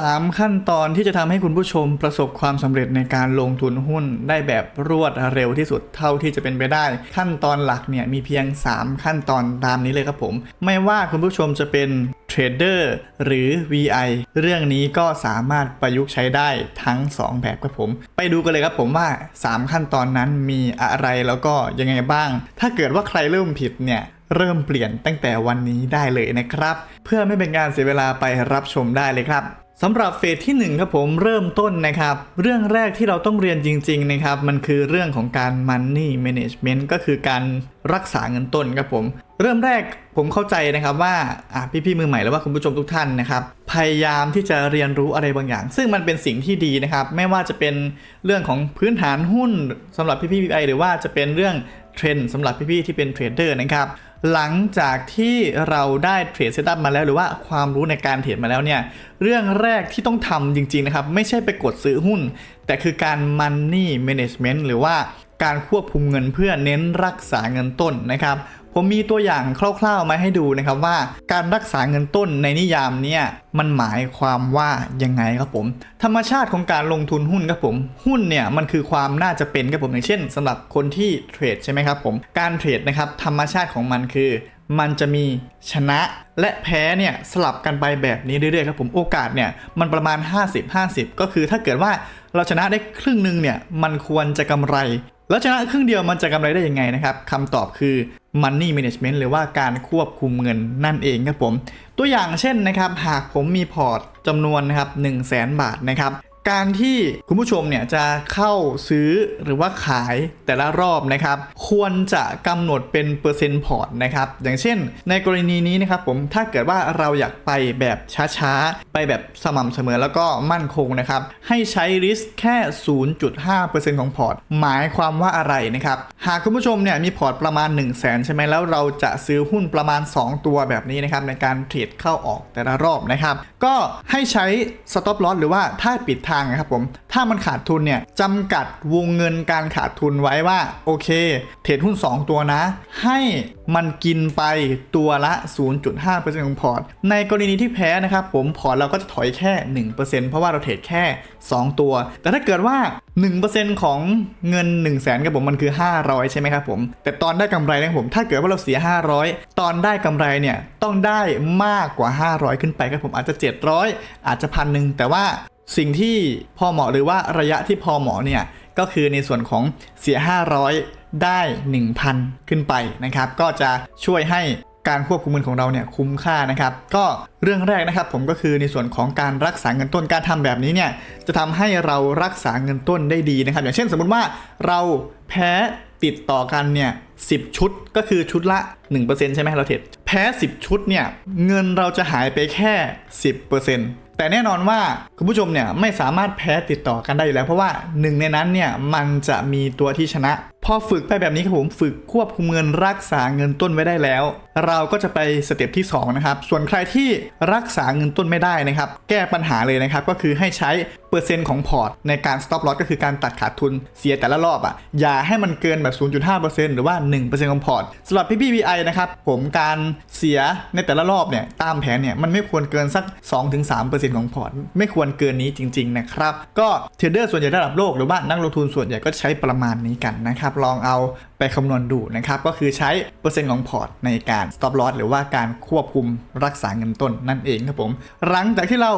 3 ขั้นตอนที่จะทำให้คุณผู้ชมประสบความสำเร็จในการลงทุนหุ้นได้แบบรวดเร็วที่สุดเท่าที่จะเป็นไปได้ ขั้นตอนหลักเนี่ยมีเพียง 3 ขั้นตอนตามนี้เลยครับผม ไม่ว่าคุณผู้ชมจะเป็นเทรดเดอร์หรือ VI เรื่องนี้ก็สามารถประยุกต์ใช้ได้ทั้ง 2 แบบครับผม ไปดูกันเลยครับผมว่า 3 ขั้นตอนนั้นมีอะไรแล้วก็ยังไงบ้าง ถ้าเกิดว่าใครเริ่มผิดเนี่ยเริ่มเปลี่ยนตั้งแต่วันนี้ได้เลยนะครับ เพื่อไม่เป็นการเสียเวลาไปรับชมได้เลยครับ สำหรับเฟสที่1ครับผมเริ่มต้นนะครับ เรื่องแรกที่เราต้องเรียนจริง ๆ นะครับ มันคือเรื่องของการ money management ก็คือการรักษาเงินต้นครับผม เริ่มแรกผมเข้าใจนะครับว่าอะพี่ๆมือใหม่แล้วว่าคุณผู้ชมทุกท่านนะครับพยายามที่จะเรียนรู้อะไรบางอย่าง ซึ่งมันเป็นสิ่งที่ดีนะครับ ไม่ว่าจะเป็นเรื่องของพื้นฐานหุ้นสำหรับพี่ๆ VI หรือว่าจะเป็นเรื่อง เทรนด์สำหรับพี่ๆที่เป็นเทรดเดอร์นะครับหลังจากที่เราได้เทรดเซตอัพมาแล้วหรือว่าความรู้ในการเทรดมาแล้วเนี่ยเรื่องแรกที่ต้องทำจริงๆนะครับไม่ใช่ไปกดซื้อหุ้น แต่คือการ money management หรือว่าการควบคุมเงินเพื่อเน้นรักษาเงินต้นนะครับ ผมมีตัวอย่างคร่าวๆมาให้ดูนะครับว่าการรักษาเงินต้นในนิยามเนี่ยมันหมายความว่ายังไงครับผม ธรรมชาติของการลงทุนหุ้นครับผม หุ้นเนี่ยมันคือความน่าจะเป็นครับผมอย่างเช่นสำหรับคนที่เทรดใช่ไหมครับผมการเทรดนะครับธรรมชาติของมันคือมันจะมีชนะและแพ้เนี่ยสลับกันไปแบบนี้เรื่อยๆครับผมโอกาสเนี่ยมันประมาณ 50-50 ก็คือถ้าเกิดว่าเราชนะได้ครึ่งหนึ่งเนี่ยมันควรจะกำไร แล้วชนะครึ่งเดียวมันจะกำไรได้ยังไงนะครับคำตอบคือ money management หรือว่าการควบคุมเงินนั่นเองครับผม ตัวอย่างเช่นนะครับ หากผมมีพอร์ตจำนวนนะครับ1 0 0 0 0แบาทนะครับ การที่คุณผู้ชมเนี่ยจะเข้าซื้อหรือว่าขายแต่ละรอบนะครับ ควรจะกำหนดเป็นเปอร์เซ็นต์พอร์ตนะครับ อย่างเช่น ในกรณีนี้นะครับผมถ้าเกิดว่าเราอยากไปแบบช้าๆ ไปแบบสม่ำเสมอแล้วก็มั่นคงนะครับ ให้ใช้ริสแค่ 0.5%ของพอร์ต หมายความว่าอะไรนะครับ หากคุณผู้ชมเนี่ยมีพอร์ตประมาณ 1 0 0 0 0แสนใช่ไหมแล้วเราจะซื้อหุ้นประมาณ 2 ตัวแบบนี้นะครับในการเทรดเข้าออกแต่ละรอบนะครับ ก็ให้ใช้ stop loss หรือว่าถ้าปิดทางนะครับผม ถ้ามันขาดทุนเนี่ยจำกัดวงเงินการขาดทุนไว้ว่า โอเค เทรดหุ้น 2 ตัวนะ ให้มันกินไปตัวละ 0.5%ของพอร์ต ในกรณีที่แพ้นะครับผมพอร์ตเราก็จะถอยแค่ 1%เพราะว่าเราเทรดแค่ 2 ตัว แต่ถ้าเกิดว่า 1%ของเงิน 1 0 0 0 0แสนครับผมมันคือ 500 ใช่ไหมครับผม แต่ตอนได้กำไรนะครับผม ถ้าเกิดว่าเราเสีย 500 ตอนได้กำไรเนี่ยต้องได้มากกว่า 500 ขึ้นไปครับผมอาจจะ 700 อาจจะพันหนึ่งแต่ว่า สิ่งที่พอเหมาะหรือว่าระยะที่พอเหมาะเนี่ยก็คือในส่วนของเสีย 500 ได้ 1,000 ขึ้นไปนะครับ ก็จะช่วยให้การควบคุมเงินของเราเนี่ยคุ้มค่านะครับ ก็เรื่องแรกนะครับ ผมก็คือในส่วนของการรักษาเงินต้นการทำแบบนี้เนี่ยจะทำให้เรารักษาเงินต้นได้ดีนะครับ อย่างเช่นสมมุติว่าเราแพ้ติดต่อกันเนี่ย10ชุดก็คือชุดละ 1%ใช่ไหมเราเทรดแพ้ 10 ชุดเนี่ยเงินเราจะหายไปแค่ 10% แต่แน่นอนว่าคุณผู้ชมเนี่ยไม่สามารถแพ้ติดต่อกันได้อยู่แล้ว เพราะว่าหนึ่งในนั้นเนี่ยมันจะมีตัวที่ชนะ พอฝึกไปแบบนี้ครับผมฝึกควบคุมเงินรักษาเงินต้นไว้ได้แล้ว เราก็จะไปสเต็ปที่2นะครับส่วนใครที่รักษาเงินต้นไม่ได้นะครับ แก้ปัญหาเลยนะครับก็คือให้ใช้เปอร์เซ็นต์ของพอร์ตในการ stop loss ก็คือการตัดขาดทุนเสียแต่ละรอบอะอย่าให้มันเกินแบบ 0.5%หรือว่า 1%ของพอร์ตสำหรับพี่พี่ VI นะครับผมการเสียในแต่ละรอบเนี่ยตามแผนเนี่ยมันไม่ควรเกินสัก 2-3%ของพอร์ตไม่ควรเกินนี้จริง ๆ นะครับ ก็เทรดเดอร์ส่วนใหญ่ระดับโลกหรือว่านักลงทุนส่วนใหญ่ก็ใช้ประมาณนี้กันนะครับลองเอาไปคำนวณดูนะครับก็คือใช้เปอร์เซ็นต์ของพอร์ตในการ stop loss หรือว่าการควบคุมรักษาเงินต้นนั่นเองครับผมหลังจากที่เรา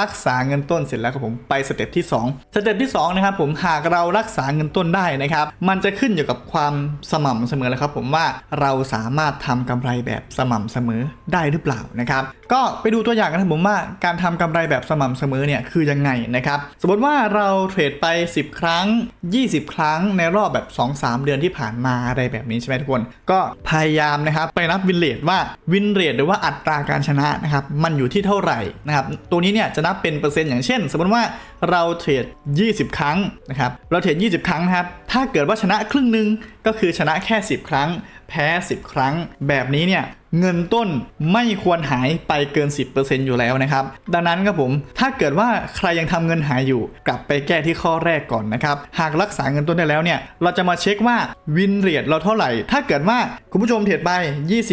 รักษาเงินต้นเสร็จแล้วครับผมไปสเต็ปที่ 2 สเต็ปที่2นะครับผมหากเรารักษาเงินต้นได้นะครับมันจะขึ้นอยู่กับความสม่ำเสมอแล้วครับผมว่าเราสามารถทำกำไรแบบสม่ำเสมอได้หรือเปล่านะครับก็ไปดูตัวอย่างกันครับผมว่าการทำกำไรแบบสม่ำเสมอเนี่ยคือยังไงนะครับสมมติว่าเราเทรดไป 10 ครั้ง 20 ครั้งในรอบแบบ2-3เดือนที่ผ่านมาอะไรแบบนี้ใช่ไหมทุกคน ก็พยายามนะครับไปนับวินเลทว่าวินเลทหรือว่าอัตราการชนะนะครับมันอยู่ที่เท่าไหร่นะครับตัวนี้เนี่ยจะนับเป็นเปอร์เซ็นต์อย่างเช่น สมมติว่าเราเทรด 20 ครั้งนะครับเราเทรด 20 ครั้งนะครับถ้าเกิดว่าชนะครึ่งหนึ่งก็คือชนะแค่ 10 ครั้ง แพ้ 10 ครั้งแบบนี้เนี่ยเงินต้นไม่ควรหายไปเกิน 10%อยู่แล้วนะครับ ดังนั้นครับผมถ้าเกิดว่าใครยังทำเงินหายอยู่ กลับไปแก้ที่ข้อแรกก่อนนะครับ หากรักษาเงินต้นได้แล้วเนี่ย เราจะมาเช็คว่าวินเรทเราเท่าไหร่ ถ้าเกิดว่าคุณผู้ชมเทรดไป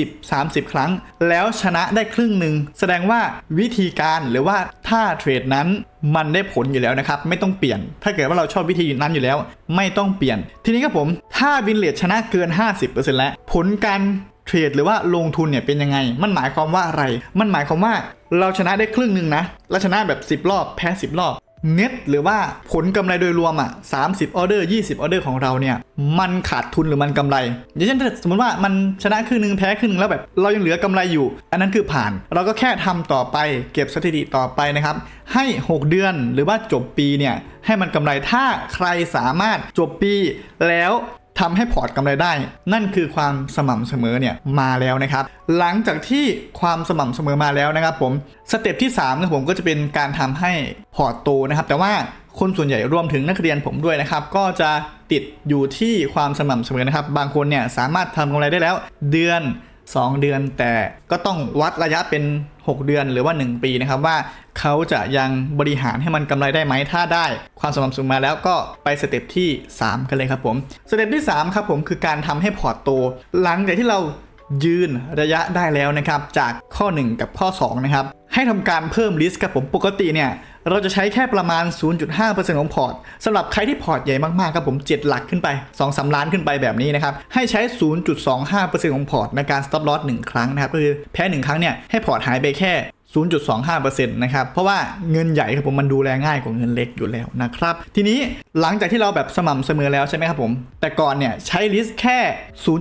20-30 ครั้ง แล้วชนะได้ครึ่งหนึ่งแสดงว่าวิธีการหรือว่าท่าเทรดนั้นมันได้ผลอยู่แล้วนะครับ ไม่ต้องเปลี่ยน ถ้าเกิดว่าเราชอบวิธีนั้นอยู่แล้ว ไม่ต้องเปลี่ยน ทีนี้ครับผม ถ้าวินเลทชนะเกิน 50%แล้ว ผลการ เทรดหรือว่าลงทุนเนี่ยเป็นยังไง มันหมายความว่าอะไร มันหมายความว่าเราชนะได้ครึ่งหนึ่งนะแล้วชนะแบบ 10 รอบแพ้10 รอบเน็ตหรือว่าผลกำไรโดยรวมอะ30ออเดอร์20ออเดอร์ของเราเนี่ย มันขาดทุนหรือมันกำไร อย่างเช่นถ้าสมมติว่ามันชนะครึ่งหนึ่งแพ้ครึ่งหนึงแล้วแบบ เรายังเหลือกำไรอยู่ อันนั้นคือผ่าน เราก็แค่ทำต่อไป เก็บสถิติต่อไปนะครับ ให้ 6 เดือนหรือว่าจบปีเนี่ย ให้มันกำไรถ้าใครสามารถจบปีแล้ว ทำให้พอร์ตกำไรได้ นั่นคือความสม่ำเสมอเนี่ยมาแล้วนะครับ หลังจากที่ความสม่ำเสมอมาแล้วนะครับผมสเต็ปที่3นะผมก็จะเป็นการทำให้พอร์ตโตนะครับ แต่ว่าคนส่วนใหญ่รวมถึงนักเรียนผมด้วยนะครับ ก็จะติดอยู่ที่ความสม่ำเสมอนะครับ บางคนเนี่ยสามารถทำกำไรได้แล้ว เดือน 2 เดือนแต่ก็ต้องวัดระยะเป็น 6 เดือนหรือว่า 1 ปีนะครับว่าเขาจะยังบริหารให้มันกำไรได้ไหมถ้าได้ความสม่ำเสมอมาแล้วก็ไปสเต็ปที่ 3 กันเลยครับผมสเต็ปที่3ครับผมคือการทำให้พอร์ตโต หลังจากที่เรา ยืนระยะได้แล้วนะครับ จากข้อ 1 กับข้อ 2 นะครับ ให้ทำการเพิ่มลิสต์ครับผมปกติเนี่ย เราจะใช้แค่ประมาณ 0.5%ของพอร์ตสำหรับใครที่พอร์ตใหญ่มากๆครับผม 7 หลักขึ้นไป 2-3 ล้านขึ้นไปแบบนี้นะครับ ให้ใช้ 0.25%ของพอร์ตในการ stop loss 1 ครั้งนะครับก็คือแพ้ 1 ครั้งเนี่ยให้พอร์ตหายไปแค่ 0.25%นะครับ เพราะว่าเงินใหญ่ครับผมมันดูแลง่ายกว่าเงินเล็กอยู่แล้วนะครับ ทีนี้หลังจากที่เราแบบสม่ำเสมอแล้วใช่ไหมครับผม แต่ก่อนเนี่ยใช้ลิสต์แค่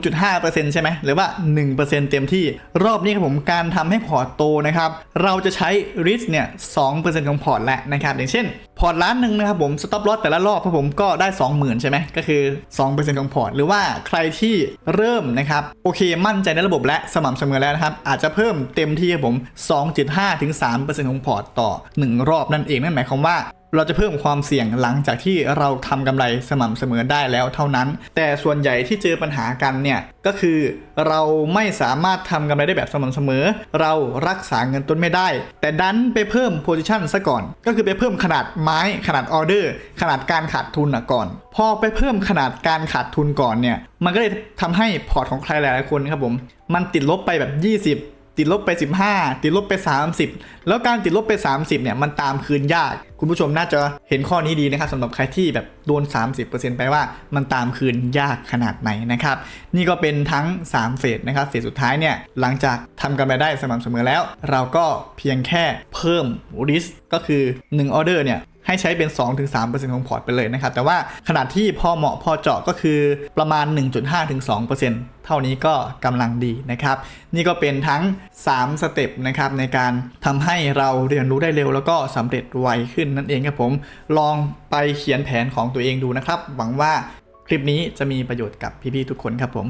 0.5%ใช่ไหมหรือว่า 1%เต็มที่รอบนี้ครับผมการทำให้พอร์ตโตนะครับ เราจะใช้ลิสต์เนี่ย 2%ของพอร์ตและนะครับ อย่างเช่น พอร์ตล้านหนึ่งนะครับผมสต็อปลอสแต่ละรอบครับผมก็ได้ 20,000 ใช่ไหมก็คือ 2%ของพอร์ตหรือว่าใครที่เริ่มนะครับโอเคมั่นใจในระบบและสม่ำเสมอแล้วนะครับ อาจจะเพิ่มเต็มที่ครับผม 2.5ถึง3%ของพอร์ตต่อ 1 รอบนั่นเองนั่นหมายความว่า เราจะเพิ่มความเสี่ยงหลังจากที่เราทำกำไรสม่ำเสมอได้แล้วเท่านั้น แต่ส่วนใหญ่ที่เจอปัญหากันเนี่ยก็คือเราไม่สามารถทำกำไรได้แบบสม่ำเสมอ เรารักษาเงินต้นไม่ได้ แต่ดันไปเพิ่มโพซิชันซะก่อน ก็คือไปเพิ่มขนาดไม้ขนาดออเดอร์ขนาดการขาดทุนอะก่อน พอไปเพิ่มขนาดการขาดทุนก่อนเนี่ยมันก็เลยทำให้พอร์ตของใครหลายๆคนครับผมมันติดลบไปแบบ 20 ติดลบไป 15 ติดลบไป 30 แล้วการติดลบไป 30เนี่ยมันตามคืนยาก คุณผู้ชมน่าจะเห็นข้อนี้ดีนะครับสำหรับใครที่แบบโดน 30%ไปว่ามันตามคืนยากขนาดไหนนะครับ นี่ก็เป็นทั้ง 3 เฟสนะครับเฟสสุดท้ายเนี่ยหลังจากทำกันไปได้สม่ำเสมอแล้ว เราก็เพียงแค่เพิ่มริสก็คือ1ออเดอร์เนี่ย ให้ใช้เป็น 2-3%ของพอร์ตไปเลยนะครับ แต่ว่าขนาดที่พอเหมาะพอเจาะก็คือประมาณ 1.5-2%เท่านี้ก็กำลังดีนะครับ นี่ก็เป็นทั้ง 3 สเต็ปนะครับในการทำให้เราเรียนรู้ได้เร็ว แล้วก็สำเร็จไวขึ้นนั่นเองครับผม ลองไปเขียนแผนของตัวเองดูนะครับ หวังว่าคลิปนี้จะมีประโยชน์กับพี่ๆทุกคนครับผม